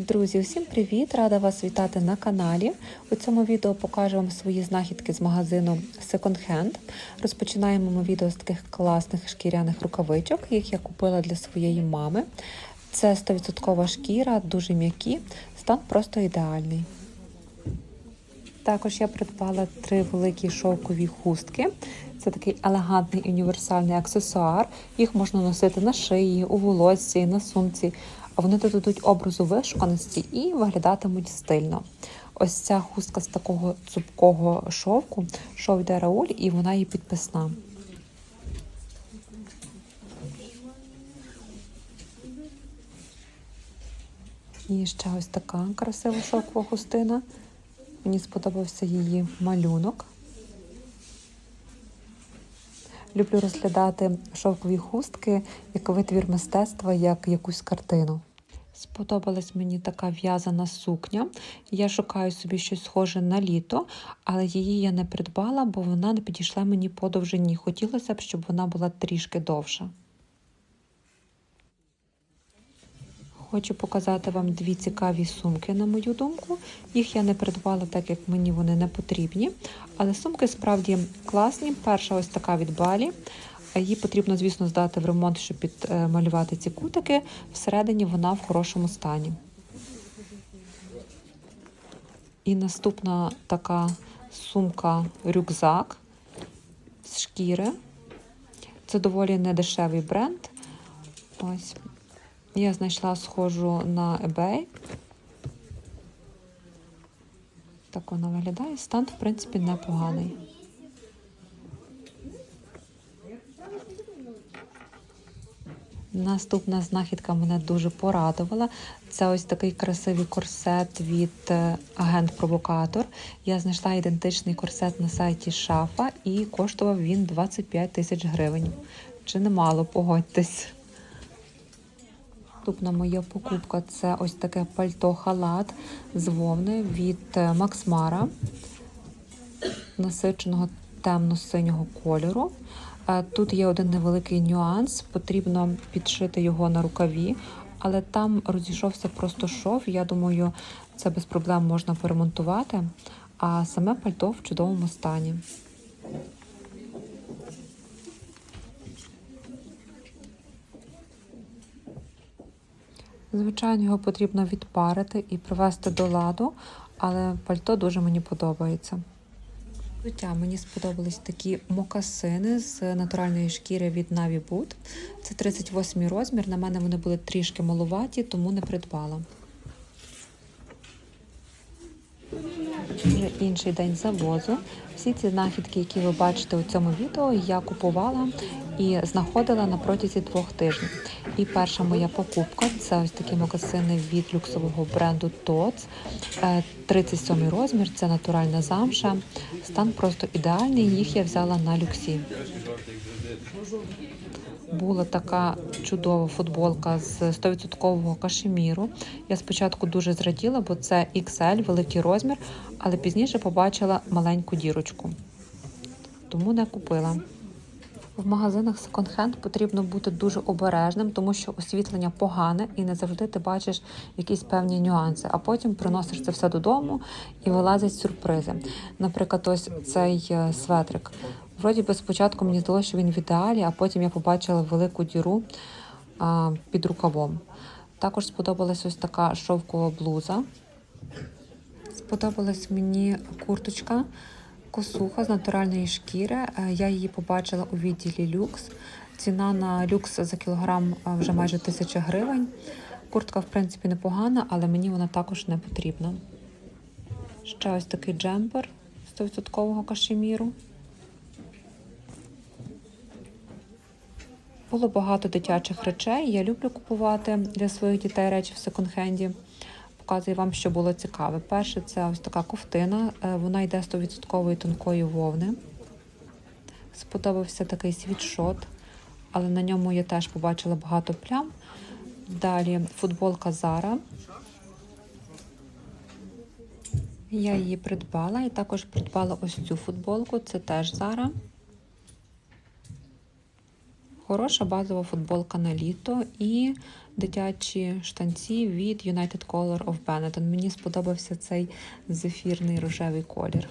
Друзі, усім привіт! Рада вас вітати на каналі. У цьому відео покажу вам свої знахідки з магазину Second Hand. Розпочинаємо ми відео з таких класних шкіряних рукавичок, їх я купила для своєї мами. Це 100% шкіра, дуже м'які, стан просто ідеальний. Також я придбала три великі шовкові хустки. Це такий елегантний універсальний аксесуар. Їх можна носити на шиї, у волоссі, на сумці. Вони додадуть образу вишуканості і виглядатимуть стильно. Ось ця хустка з такого цупкого шовку, шов йде Рауль, і вона є підписна. І ще ось така красива шовкова хустина. Мені сподобався її малюнок. Люблю розглядати шовкові хустки як витвір мистецтва, як якусь картину. Сподобалась мені така в'язана сукня. Я шукаю собі щось схоже на літо, але її я не придбала, бо вона не підійшла мені по довжині. Хотілося б, щоб вона була трішки довша. Хочу показати вам дві цікаві сумки, на мою думку. Їх я не придбала, так як мені вони не потрібні. Але сумки справді класні. Перша ось така від балі. Її потрібно, звісно, здати в ремонт, щоб підмалювати ці кутики. Всередині вона в хорошому стані. І наступна така сумка-рюкзак з шкіри. Це доволі недешевий бренд. Ось я знайшла схожу на eBay. Так вона виглядає. Стан, в принципі, непоганий. Наступна знахідка мене дуже порадувала. Це ось такий красивий корсет від е, агент-провокатор. Я знайшла ідентичний корсет на сайті Шафа і коштував він 25 тисяч гривень. Чи немало, погодьтесь. Наступна моя покупка це ось таке пальто-халат з вовни від Максмара, насиченого темно-синього кольору. Тут є один невеликий нюанс, потрібно підшити його на рукаві, але там розійшовся просто шов. Я думаю, це без проблем можна поремонтувати, а саме пальто в чудовому стані. Звичайно, його потрібно відпарити і привести до ладу, але пальто дуже мені подобається. Взуття мені сподобались такі мокасини з натуральної шкіри від Navy Boot. Це 38 розмір. На мене вони були трішки малуваті, тому не придбала. Вже інший день завозу. Всі ці знахідки, які ви бачите у цьому відео, я купувала і знаходила на протязі двох тижнів. І перша моя покупка це ось такі мокасини від люксового бренду TOTS. 37 розмір, це натуральна замша. Стан просто ідеальний. Їх я взяла на люксі. Була така чудова футболка з 100% кашеміру. Я спочатку дуже зраділа, бо це XL, великий розмір, але пізніше побачила маленьку дірочку, тому не купила. В магазинах секонд-хенд потрібно бути дуже обережним, тому що освітлення погане і не завжди ти бачиш якісь певні нюанси, а потім приносиш це все додому і вилазять сюрпризи. Наприклад, ось цей е, светрик. Вроді би спочатку мені здалося, що він в ідеалі, а потім я побачила велику діру а, під рукавом. Також сподобалась ось така шовкова блуза. Сподобалась мені курточка косуха з натуральної шкіри. Е, Я її побачила у відділі люкс. Ціна на люкс за кілограм е, вже майже тисяча гривень. Куртка, в принципі, непогана, але мені вона також не потрібна. Ще ось такий джемпер 100% кашеміру. Було багато дитячих речей. Я люблю купувати для своїх дітей речі в секонд-хенді. Показую вам, що було цікаве. Перше, це ось така ковтина. Е, Вона йде 100% тонкої вовни. Сподобався такий світшот, але на ньому я теж побачила багато плям. Далі футболка Zara. Я її придбала і також придбала ось цю футболку. Це теж Zara. Хороша базова футболка на літо і дитячі штанці від United Color of Benetton. Мені сподобався цей зефірний рожевий колір.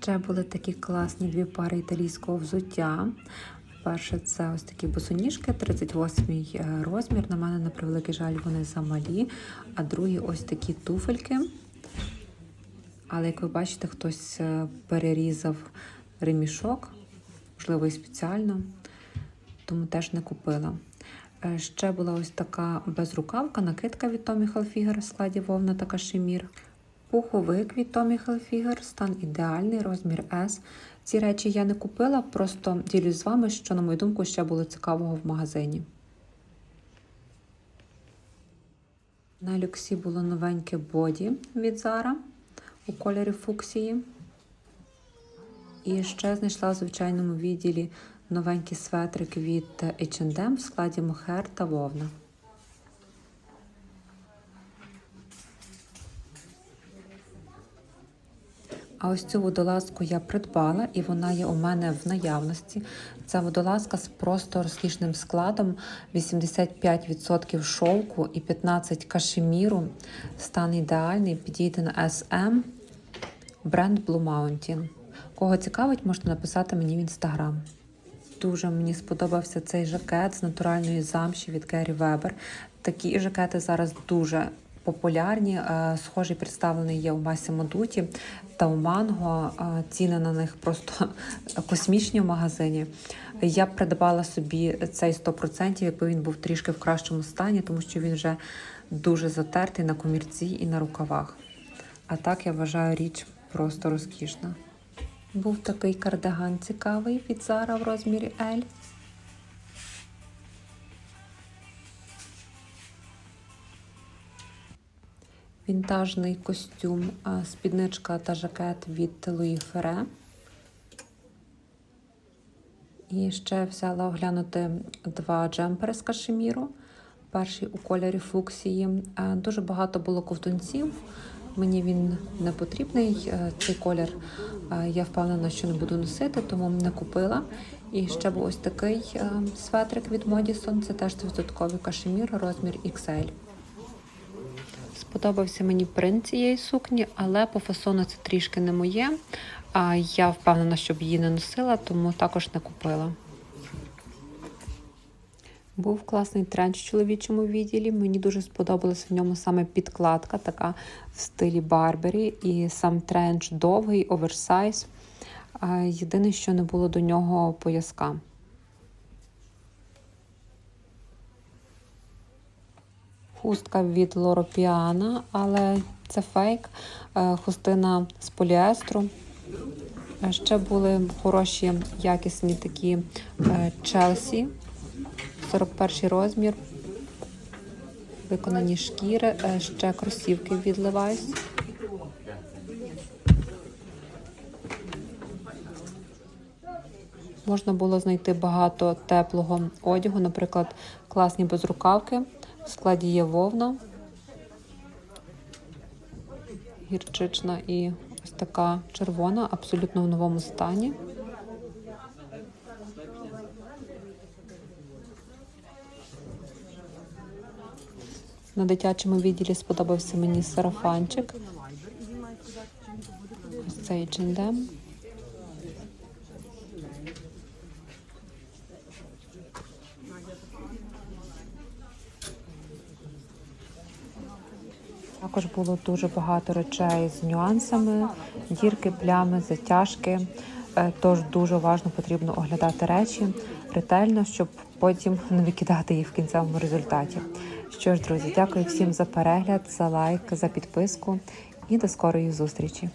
Ще були такі класні дві пари італійського взуття. Перше, це ось такі босоніжки, 38-й розмір. На мене, на превеликий жаль, вони замалі. А другі ось такі туфельки. Але, як ви бачите, хтось е, перерізав ремішок, можливо, і спеціально, тому теж не купила. Е, Ще була ось така безрукавка, накидка від Tommy Hilfiger в складі вовна та кашемір. Пуховик від Tommy Hilfiger, стан ідеальний, розмір S. Ці речі я не купила, просто ділюсь з вами, що, на мою думку, ще було цікавого в магазині. На люксі було новеньке боді від Zara у кольорі фуксії. І ще знайшла в звичайному відділі новенький светрик від H&M в складі мохер та вовна. А ось цю водолазку я придбала, і вона є у мене в наявності. Це водолазка з просто розкішним складом, 85% шовку і 15 кашеміру. Стан ідеальний, підійде на SM, бренд Blue Mountain. Кого цікавить, можете написати мені в інстаграм. Дуже мені сподобався цей жакет з натуральної замші від Гері Вебер. Такі жакети зараз дуже популярні. Е, Схожий представлений є у Масі Дуті та у Манго. Е, Ціни на них просто космічні в магазині. Я придбала собі цей 100%, якби він був трішки в кращому стані, тому що він вже дуже затертий на комірці і на рукавах. А так я вважаю річ просто розкішна. Був такий кардиган цікавий від Zara в розмірі L. Вінтажний костюм, спідничка та жакет від Louis Ferre. І ще взяла оглянути два джемпери з кашеміру. Перший у кольорі фуксії. Дуже багато було ковтунців. Мені він не потрібний. е, Цей колір е, я впевнена, що не буду носити, тому не купила. І ще був ось такий е, светрик від Modison. Це теж 100% кашемір, розмір XL. Сподобався мені принт цієї сукні, але по фасону це трішки не моє. А я впевнена, щоб її не носила, тому також не купила. Був класний тренч в чоловічому відділі. Мені дуже сподобалась в ньому саме підкладка, така в стилі Барбері, і сам тренч довгий, оверсайз. Єдине, що не було до нього пояска. Хустка від Piana, але це фейк. Е, Хустина з поліестру. Е, Ще були хороші, якісні такі е, Челсі, 41 розмір, виконані шкіри, Е, ще кросівки від Levi's. Можна було знайти багато теплого одягу, наприклад, класні безрукавки. В складі є вовна, гірчична і ось така червона, абсолютно в новому стані. На дитячому відділі сподобався мені сарафанчик. Ось цей H&M. Також було дуже багато речей з нюансами, дірки, плями, затяжки. Е, Тож дуже уважно потрібно оглядати речі ретельно, щоб потім не викидати їх в кінцевому результаті. Що ж, друзі, дякую всім за перегляд, за лайк, за підписку і до скорої зустрічі.